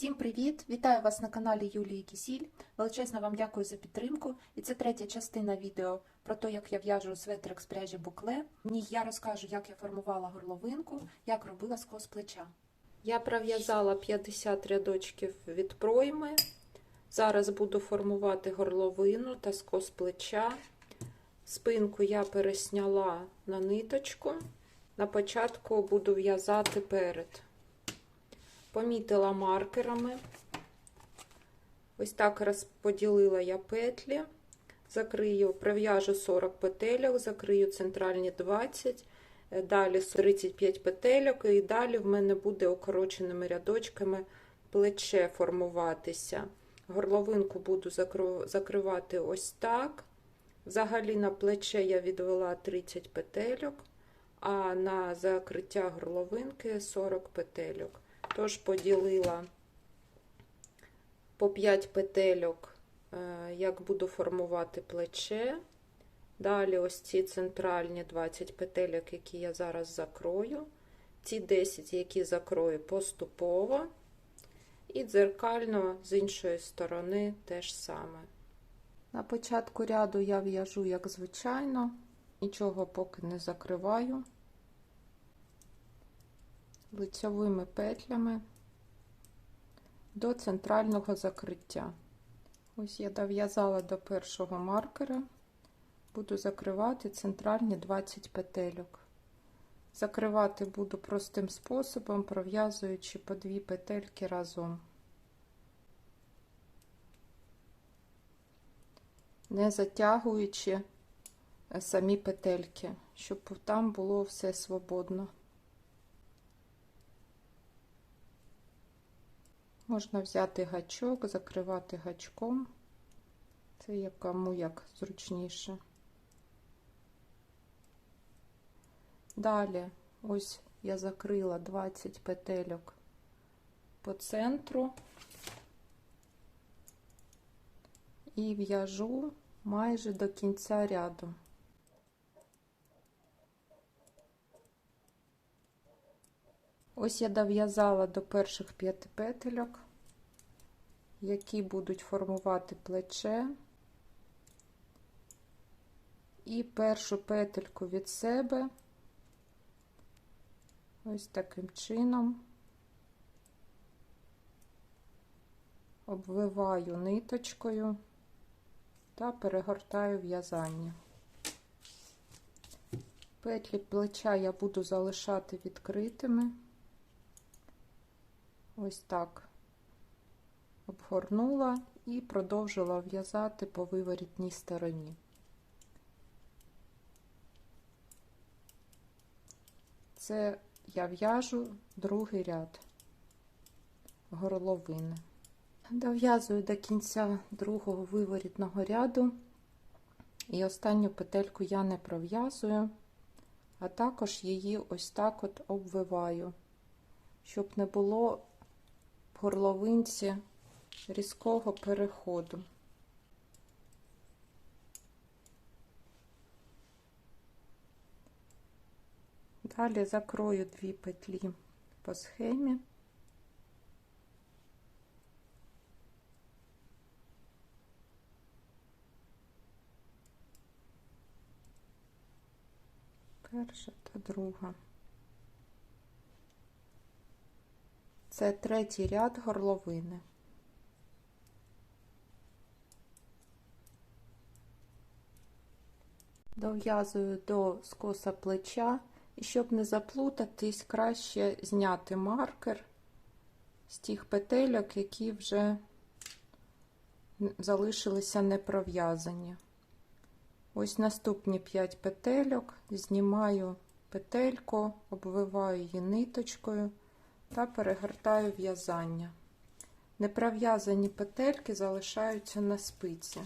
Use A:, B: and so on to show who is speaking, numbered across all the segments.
A: Всім привіт! Вітаю вас на каналі Юлії Кісіль. Величезно вам дякую за підтримку. І це третя частина відео про те, як я в'яжу светрик з пряжі букле. В ній я розкажу, як я формувала горловинку, як робила скос плеча. Я пров'язала 50 рядочків від пройми. Зараз буду формувати горловину та скос плеча. Спинку я пересняла на ниточку. На початку буду в'язати перед. Помітила маркерами. Ось так розподілила я петлі. Закрию, пров'яжу 40 петельок, закрию центральні 20, далі 35 петельок, і далі в мене буде укороченими рядочками плече формуватися. Горловинку буду закривати ось так. Взагалі на плече я відвела 30 петельок, а на закриття горловинки 40 петельок. Тож поділила по 5 петельок, як буду формувати плече. Далі ось ці центральні 20 петельок, які я зараз закрою. Ці 10, які закрою поступово. І дзеркально з іншої сторони теж саме. На початку ряду я в'яжу, як звичайно, нічого поки не закриваю лицьовими петлями до центрального закриття. Ось я дов'язала до першого маркера, буду закривати центральні 20 петельок. Закривати буду простим способом, пров'язуючи по дві петельки разом. Не затягуючи самі петельки, щоб там було все свободно. Можна взяти гачок, закривати гачком. Це як кому як зручніше. Далі, ось я закрила 20 петельок по центру і в'яжу майже до кінця ряду. Ось я дов'язала до перших п'яти петельок, які будуть формувати плече, і першу петельку від себе, ось таким чином обвиваю ниточкою та перегортаю в'язання. Петлі плеча я буду залишати відкритими. Ось так обгорнула і продовжила в'язати по виворітній стороні. Це я в'яжу другий ряд горловини. Дов'язую до кінця другого виворітного ряду, і останню петельку я не пров'язую, а також її ось так от обвиваю, щоб не було горловинці різкого переходу. Далі закрою дві петлі по схемі. Перша та друга. Це третій ряд горловини. Дов'язую до скоса плеча, і щоб не заплутатись, краще зняти маркер з тих петельок, які вже залишилися не пров'язані. Ось наступні 5 петельок, знімаю петельку, обвиваю її ниточкою та перегортаю в'язання. Непров'язані петельки залишаються на спиці.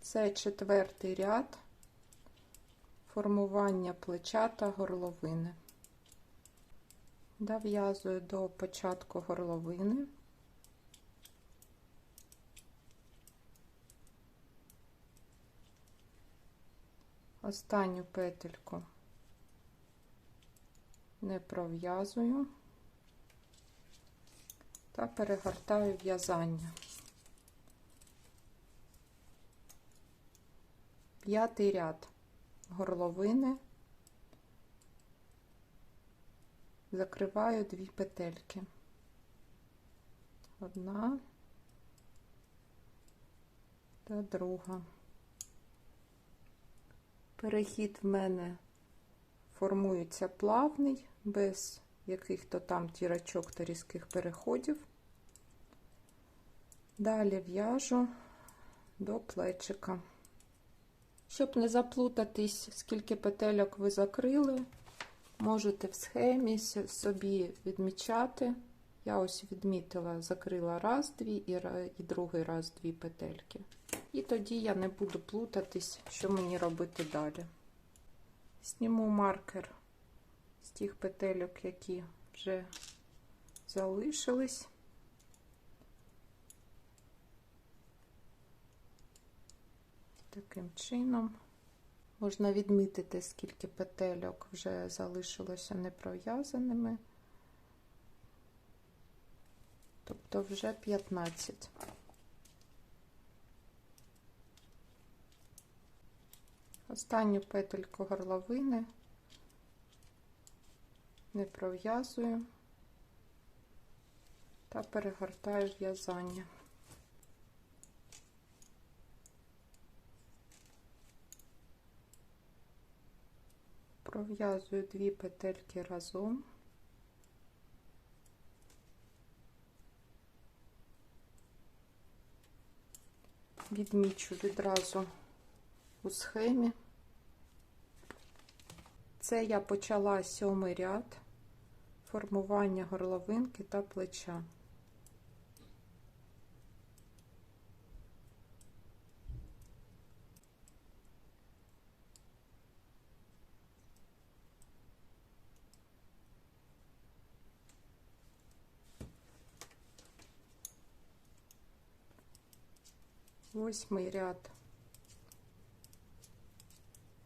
A: Це четвертий ряд формування плеча та горловини. Дов'язую до початку горловини. Останню петельку. Не пров'язую. та перегортаю в'язання. П'ятий ряд горловини, закриваю дві петельки. Одна та друга. Перехід в мене формується плавний, без яких-то там тірочок та різких переходів. Далі в'яжу до плечика. Щоб не заплутатись, скільки петельок ви закрили, можете в схемі собі відмічати. Я ось відмітила, закрила раз, дві і, і другий раз дві петельки. І тоді я не буду плутатись, що мені робити далі. Зніму маркер з тих петельок, які вже залишились. Таким чином можна відмітити, скільки петельок вже залишилося непров'язаними. Тобто вже 15. Останню петельку горловини не пров'язую та перегортаю в'язання. Пров'язую дві петельки разом. Відмічу відразу у схемі. Це я почала сьомий ряд формування горловинки та плеча. Восьмий ряд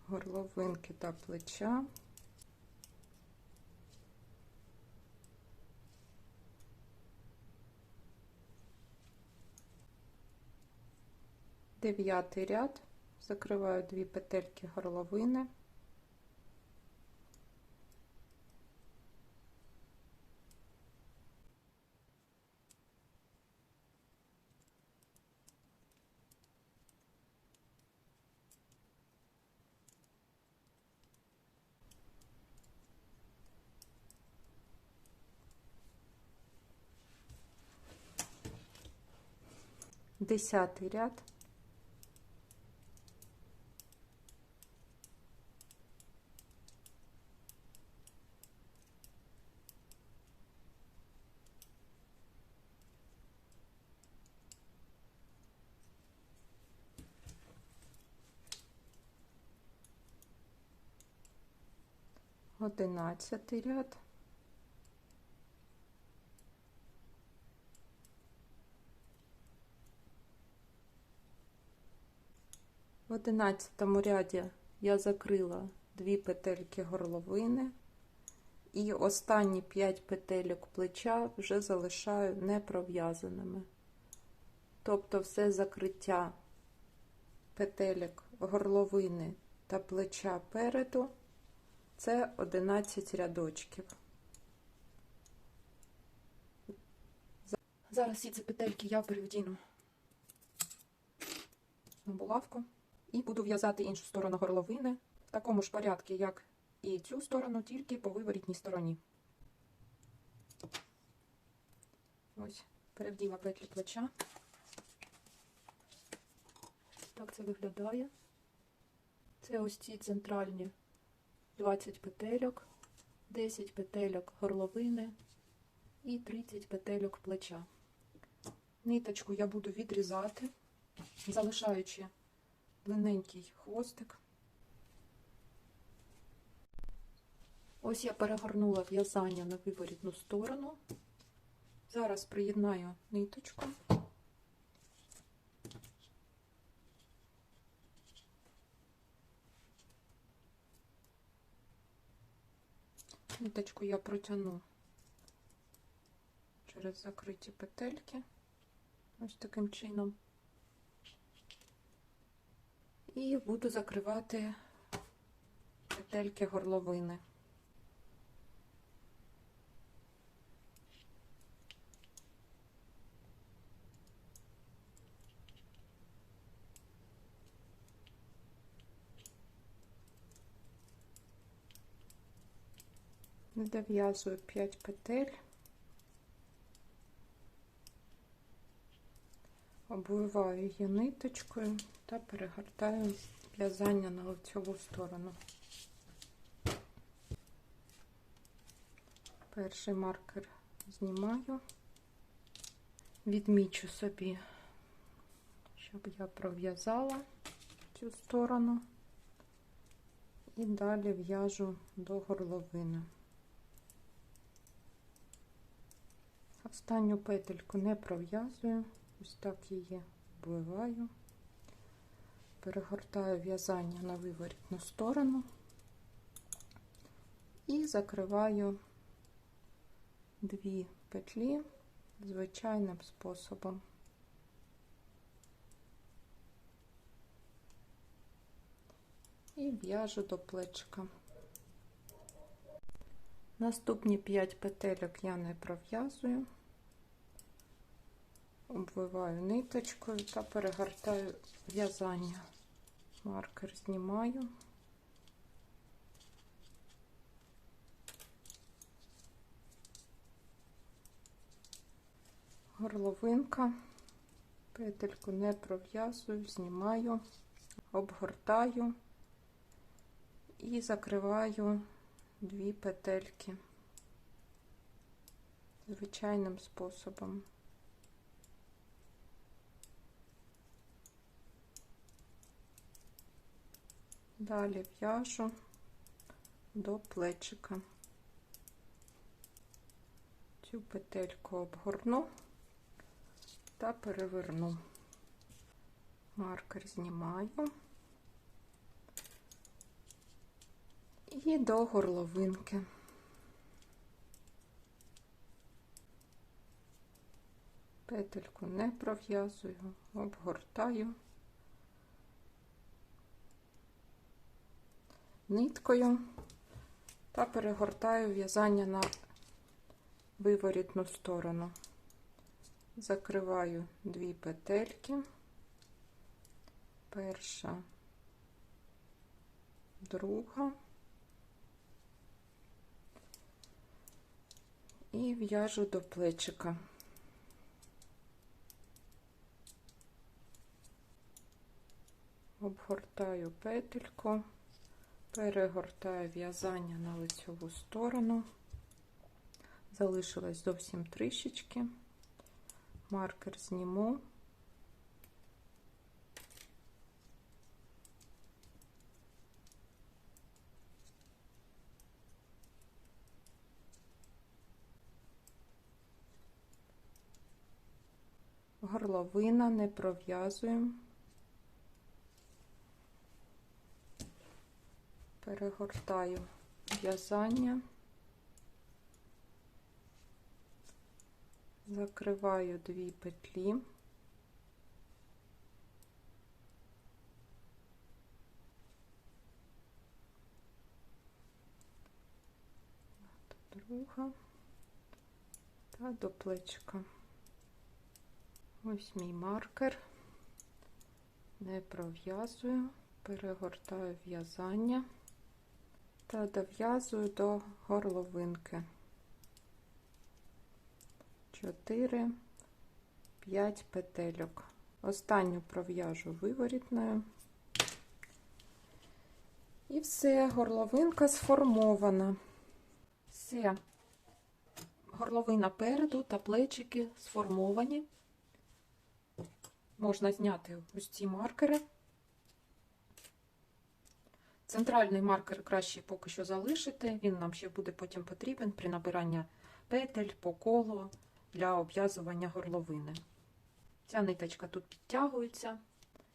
A: горловинки та плеча. Дев'ятий ряд, закриваю дві петельки горловини. Десятий ряд. Одинадцятий ряд. В одинадцятому ряді я закрила дві петельки горловини і останні 5 петельок плеча вже залишаю не пров'язаними. Тобто все закриття петелек горловини та плеча переду це 11 рядочків. Зараз ці петельки я перевдіну на булавку і буду в'язати іншу сторону горловини в такому ж порядку, як і цю сторону, тільки по виворітній стороні. Ось, перевділа петлі плеча. Так це виглядає. Це ось ці центральні 20 петельок, 10 петельок горловини і 30 петельок плеча. Ниточку я буду відрізати, залишаючи длинненький хвостик. Ось я перегорнула в'язання на виворітну сторону. Зараз приєднаю ниточку. Ниточку я протягну через закриті петельки. Ось таким чином. І буду закривати петельки горловини. Дов'язую 5 петель, обвиваю її ниточкою та перегортаю в'язання на лицьову сторону. Перший маркер знімаю, відмічу собі, щоб я пров'язала цю сторону і далі в'яжу до горловини. Останню петельку не пров'язую, ось так її обвиваю, перегортаю в'язання на виворітну сторону і закриваю дві петлі звичайним способом. І в'яжу до плечика. Наступні 5 петельок я не пров'язую, обвиваю ниточкою та перегортаю в'язання. Маркер знімаю. Горловинка, петельку не пров'язую, знімаю, обгортаю і закриваю дві петельки звичайним способом. Далі в'яжу до плечика. Цю петельку обгорну та переверну. Маркер знімаю. І до горловинки. Петельку не пров'язую, обгортаю ниткою та перегортаю в'язання на виворітну сторону. Закриваю дві петельки, перша, друга. і в'яжу до плечика. Обгортаю петельку, перегортаю в'язання на лицьову сторону. Залишилось зовсім трішечки. Маркер зніму. горловина не пров'язуємо, перегортаю в'язання, закриваю дві петлі. Друга. Та до плечка. Ось мій маркер, не пров'язую, перегортаю в'язання та дов'язую до горловинки. 4, 5 петельок. Останню пров'яжу виворітною. І все, горловинка сформована. Все, горловина переду та плечики сформовані можна зняти ось ці маркери. Центральний маркер краще поки що залишити, він нам ще буде потім потрібен при набиранні петель по колу для обв'язування горловини. Ця ниточка тут підтягується,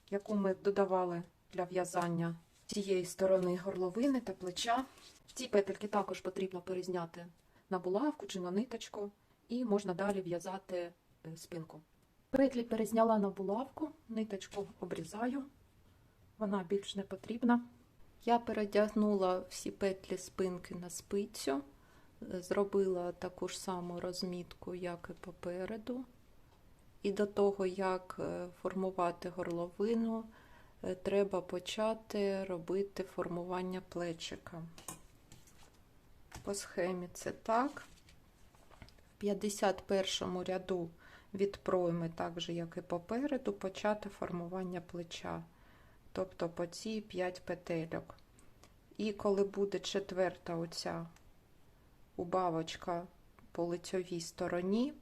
A: яку ми додавали для в'язання цієї сторони горловини та плеча. Ці петельки також потрібно перезняти на булавку чи на ниточку і можна далі в'язати е, спинку. Петлі перезняла на булавку, ниточку обрізаю, вона більш не потрібна. Я передягнула всі петлі спинки на спицю, е, зробила таку ж саму розмітку, як і попереду. І до того, як е, формувати горловину, е, треба почати робити формування плечика. По схемі це так. В 51 ряду від пройми, так же, як і попереду, почати формування плеча. Тобто по ці 5 петельок. І коли буде четверта оця убавочка по лицьовій стороні,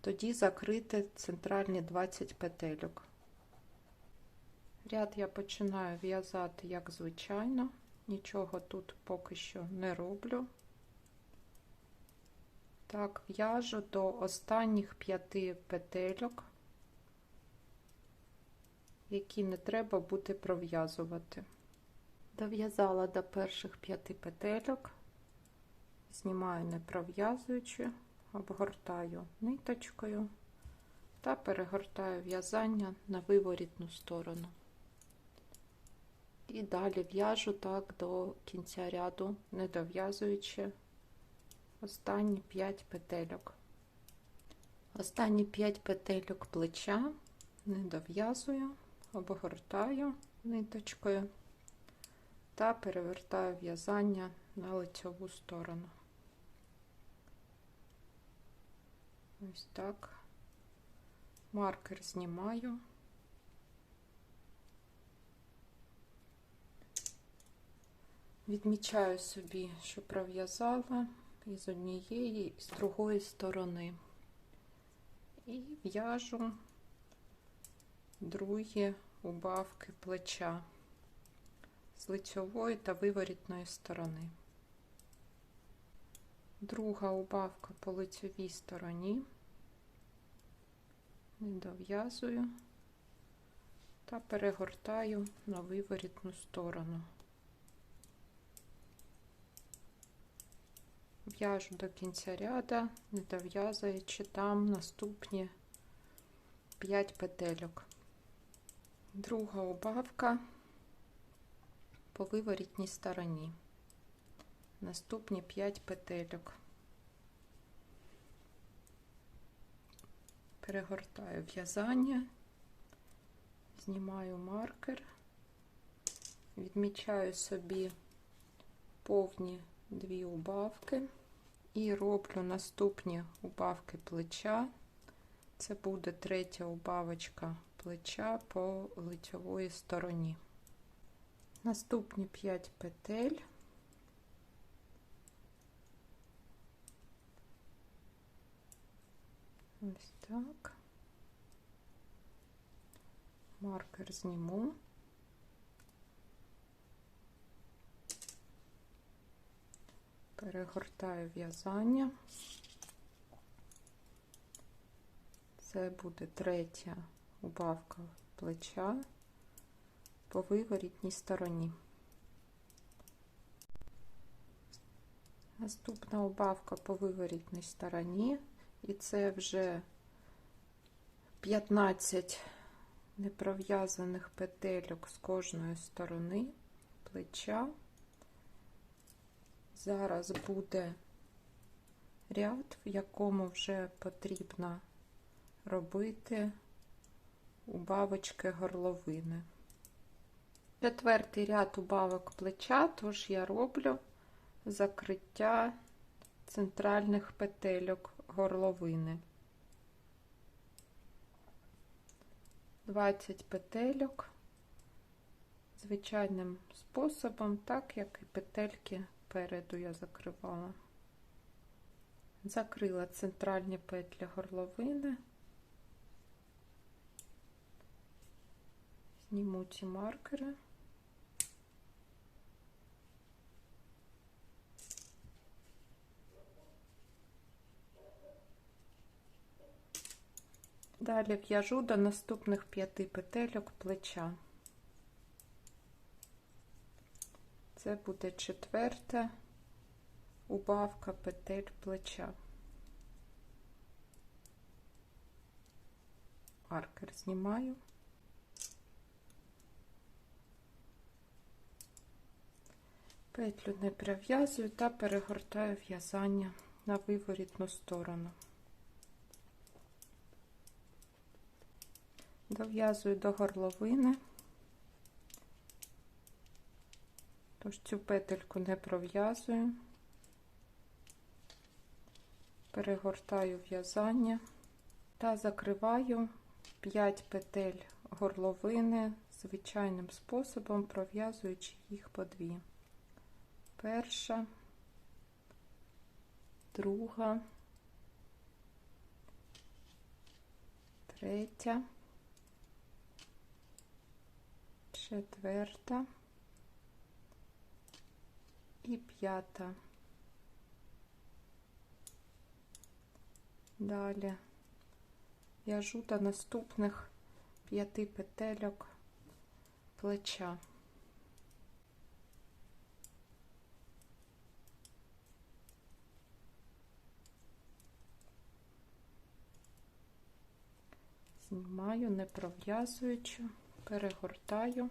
A: тоді закрити центральні 20 петельок. Ряд я починаю в'язати як звичайно, нічого тут поки що не роблю. Так, в'яжу до останніх п'яти петельок, які не треба буде пров'язувати. Дов'язала до перших п'яти петельок, знімаю не пров'язуючи, обгортаю ниточкою та перегортаю в'язання на виворітну сторону. І далі в'яжу так до кінця ряду, не дов'язуючи останні 5 петельок. Останні 5 петельок плеча не дов'язую, обгортаю ниточкою та перевертаю в'язання на лицьову сторону. Ось так. Маркер знімаю. Відмічаю собі, що пров'язала і з однієї, і з другої сторони. І в'яжу другі убавки плеча з лицьової та виворітної сторони. Друга убавка по лицьовій стороні, не дов'язую та перегортаю на виворітну сторону. В'яжу до кінця ряда, не дов'язуючи там наступні 5 петельок. Друга убавка по виворітній стороні. Наступні 5 петельок. Перегортаю в'язання, знімаю маркер, відмічаю собі повні дві убавки і роблю наступні убавки плеча. Це буде третя убавочка плеча по лицьової стороні. Наступні 5 петель. Ось так. Маркер зніму. Перегортаю в'язання. Це буде третя убавка плеча по виворітній стороні. Наступна убавка по виворітній стороні, і це вже 15 непров'язаних петельок з кожної сторони плеча. Зараз буде ряд, в якому вже потрібно робити убавочки горловини. Четвертий ряд убавок плеча, тож я роблю закриття центральних петельок горловини. 20 петельок звичайним способом, так як і петельки переду я закривала. Закрила центральні петлі горловини. Зніму ці маркери. Далі в'яжу до наступних п'яти петельок плеча. Це буде четверта убавка петель плеча. Маркер знімаю. Петлю не прив'язую та перегортаю в'язання на виворітну сторону. Дов'язую до горловини, тож цю петельку не пров'язую, перегортаю в'язання та закриваю 5 петель горловини звичайним способом, пров'язуючи їх по дві. Перша, друга, третя, четверта і п'ята. Далі в'яжу до наступних п'яти петельок плеча. Знімаю, не пров'язуючи, перегортаю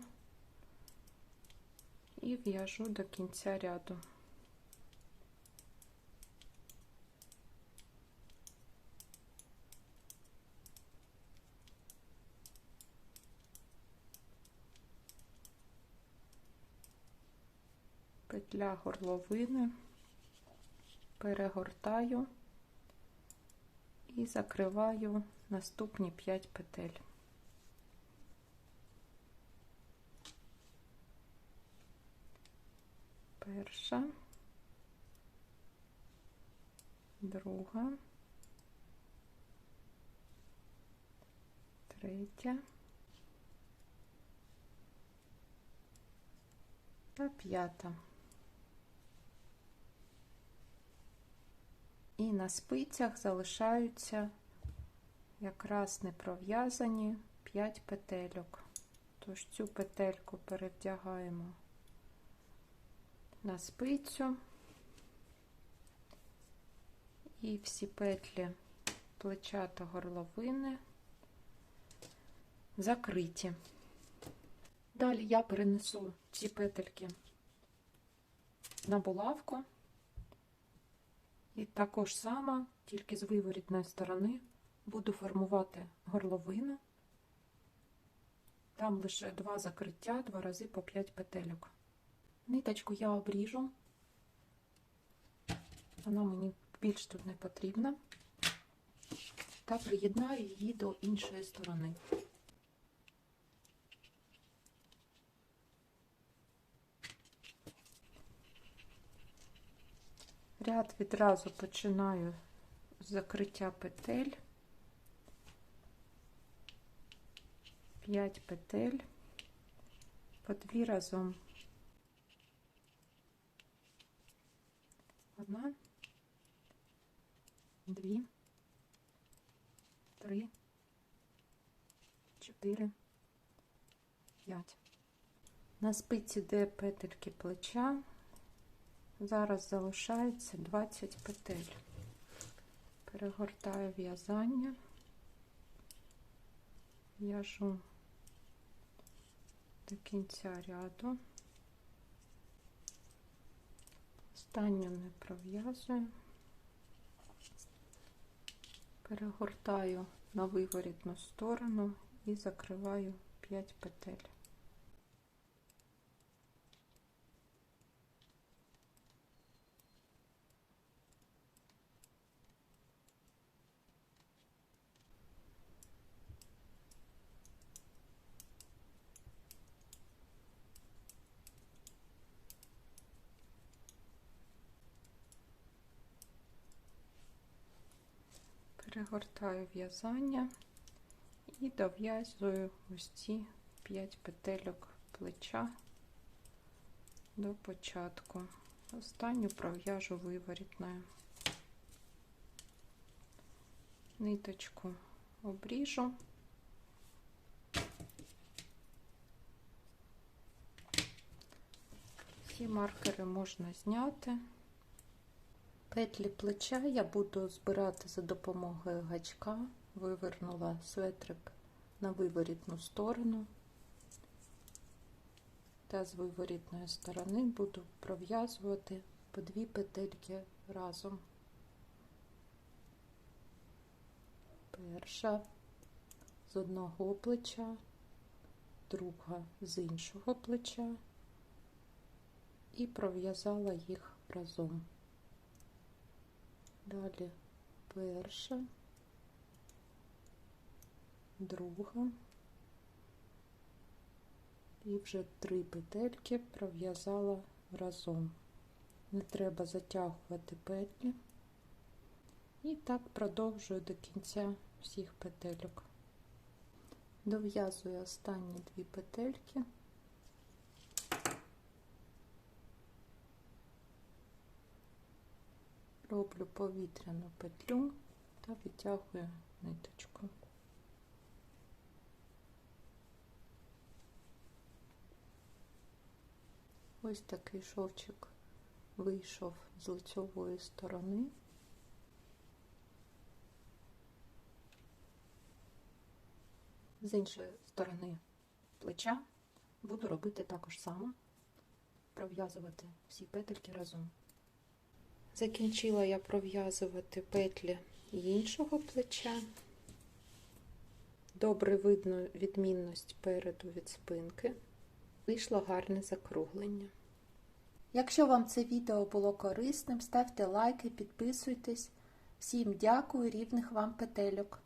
A: і в'яжу до кінця ряду. Петля горловини, перегортаю і закриваю наступні 5 петель. Перша, друга, третя та п'ята. І на спицях залишаються якраз не пров'язані 5 петельок. Тож цю петельку перевдягаємо на спицю і всі петлі плеча та горловини закриті. Далі я перенесу ці петельки на булавку. І також сама, тільки з виворітної сторони, буду формувати горловину. Там лише два закриття, два рази по 5 петельок. Ниточку я обріжу, вона мені більш тут не потрібна, та приєднаю її до іншої сторони. Ряд відразу починаю з закриття петель, 5 петель, по дві разом. Одна, дві, три, чотири, п'ять. На спиці, де петельки плеча, Зараз залишається 20 петель. Перегортаю в'язання, в'яжу до кінця ряду, останню не пров'язую, перегортаю на виворітну сторону і закриваю 5 петель. Перегортаю в'язання і дов'язую ось ці 5 петельок плеча до початку. Останню пров'яжу виворітною. Ниточку обріжу. Всі маркери можна зняти. Петлі плеча я буду збирати за допомогою гачка, вивернула светрик на виворітну сторону та з виворітної сторони буду пров'язувати по дві петельки разом. Перша з одного плеча, друга з іншого плеча і пров'язала їх разом. Далі перша, друга і вже три петельки пров'язала разом. Не треба затягувати петлі. І так продовжую до кінця всіх петельок. Дов'язую останні дві петельки. Роблю повітряну петлю та витягую ниточку. Ось такий шовчик вийшов з лицьової сторони. З іншої сторони плеча буду робити також само, пров'язувати всі петельки разом. Закінчила я пров'язувати петлі іншого плеча. Добре видно відмінність переду від спинки. Вийшло гарне закруглення. Якщо вам це відео було корисним, ставте лайки, підписуйтесь. Всім дякую, рівних вам петельок.